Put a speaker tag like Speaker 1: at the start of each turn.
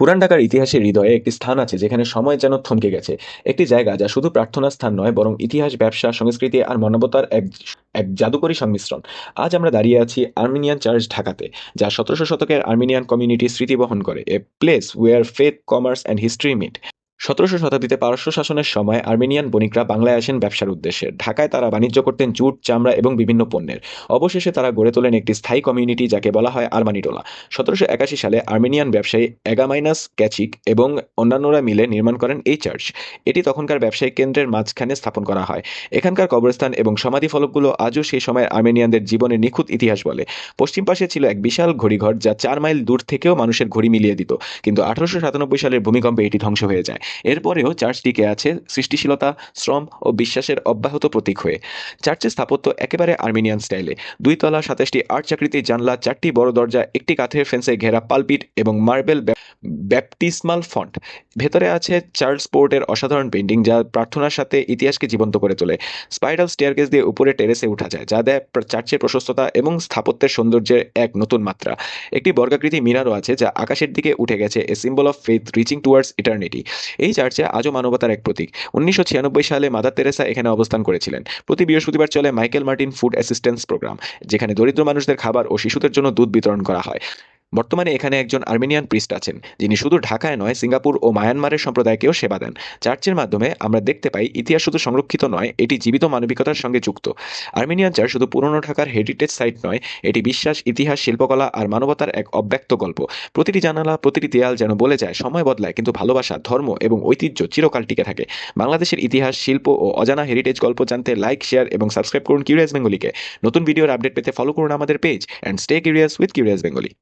Speaker 1: পুরান ঢাকার ইতিহাসের হৃদয়ে একটি স্থান আছে যেখানে সময় যেন থমকে গেছে। একটি জায়গা যা শুধু প্রার্থনা স্থান নয়, বরং ইতিহাস, ব্যবসা, সংস্কৃতি আর মানবতার এক এক জাদুকরী সংমিশ্রণ। আজ আমরা দাঁড়িয়ে আছি আর্মেনিয়ান চার্চ ঢাকাতে, যা সতেরোশো শতকের আর্মেনিয়ান কমিউনিটি স্মৃতি বহন করে, a place where faith commerce and history meet সতেরোশো শতাব্দীতে পারস্য শাসনের সময় আর্মেনিয়ান বণিকরা বাংলায় আসেন ব্যবসার উদ্দেশ্যে। ঢাকায় তারা বাণিজ্য করতেন জুট চামড়া এবং বিভিন্ন পণ্যের। অবশেষে তারা গড়ে তোলেন একটি স্থায়ী কমিউনিটি যাকে বলা হয় আরমানিটোলা সতেরোশো একাশি সালে আর্মেনিয়ান ব্যবসায়ী এগামাইনাস ক্যাচিক এবং অন্যান্যরা মিলে নির্মাণ করেন এই চার্চ। এটি তখনকার ব্যবসায়িক কেন্দ্রের মাঝখানে স্থাপন করা হয়। এখানকার কবরস্থান এবং সমাধি ফলকগুলো আজও সেই সময়ের আর্মেনিয়ানদের জীবনের নিখুঁত ইতিহাস বলে। পশ্চিম পাশে ছিল এক বিশাল ঘড়িঘর যা চার মাইল দূর থেকেও মানুষের ঘড়ি মিলিয়ে দিত। কিন্তু আঠারোশো সাতানব্বই সালের ভূমিকম্পে এটি ধ্বংস হয়ে যায়। এরপরেও চার্চ টিকে আছে সৃষ্টিশীলতা, শ্রম ও বিশ্বাসের অব্যাহত প্রতীক হয়ে। চার্চের স্থাপত্য একেবারে আর্মেনিয়ান স্টাইলে। দুই তলা সাতাশটি আট চাকরিতে জানলা, চারটি বড় দরজা, একটি কাঠের ফেন্সে ঘেরা পালপিট এবং মার্বেল ব্যাপটিসমাল ফন্ট। ভেতরে আছে চার্লস পোর্টের অসাধারণ পেন্টিং যা প্রার্থনার সাথে ইতিহাসকে জীবন্ত করে তোলে। স্পাইরাল স্টেয়ারকেস দিয়ে উপরে টেরেসে উঠা যায়, যা দেয় চার্চের প্রশস্ততা এবং স্থাপত্যের সৌন্দর্যের এক নতুন মাত্রা। একটি বর্গাকৃতি মিনারও আছে যা আকাশের দিকে উঠে গেছে, a symbol of faith reaching towards eternity. এই চার্চে আজও মানবতার এক প্রতীক। উনিশশো ছিয়ানব্বই সালে মাদার তেরেসা এখানে অবস্থান করেছিলেন। প্রতি বৃহস্পতিবার চলে Michael Martin food assistance programme, যেখানে দরিদ্র মানুষদের খাবার ও শিশুদের জন্য দুধ বিতরণ করা হয়। বর্তমানে এখানে একজন আর্মেনিয়ান প্রিস্ট আছেন, যিনি শুধু ঢাকায় নয়, সিঙ্গাপুর ও মায়ানমারের সম্প্রদায়কেও সেবা দেন। চার্চের মাধ্যমে আমরা দেখতে পাই, ইতিহাস শুধু সংরক্ষিত নয়, এটি জীবিত মানবিকতার সঙ্গে যুক্ত। আর্মেনিয়ান চার্চ শুধু পুরনো ঢাকার হেরিটেজ সাইট নয়, এটি বিশ্বাস, ইতিহাস, শিল্পকলা আর মানবতার এক অব্যক্ত গল্প। প্রতিটি জানালা, প্রতিটি দেয়াল যেন বলে যায়, সময় বদলায়, কিন্তু ভালোবাসা, ধর্ম এবং ঐতিহ্য চিরকাল টিকে থাকে। বাংলাদেশের ইতিহাস, শিল্প ও অজানা হেরিটেজ গল্প জানতে লাইক শেয়ার এবং সাবস্ক্রাইব করুন কিউরিয়াস বেঙ্গলিকে নতুন ভিডিওর আপডেট পেতে ফলো করুন আমাদের page and stay curious with curious Bengali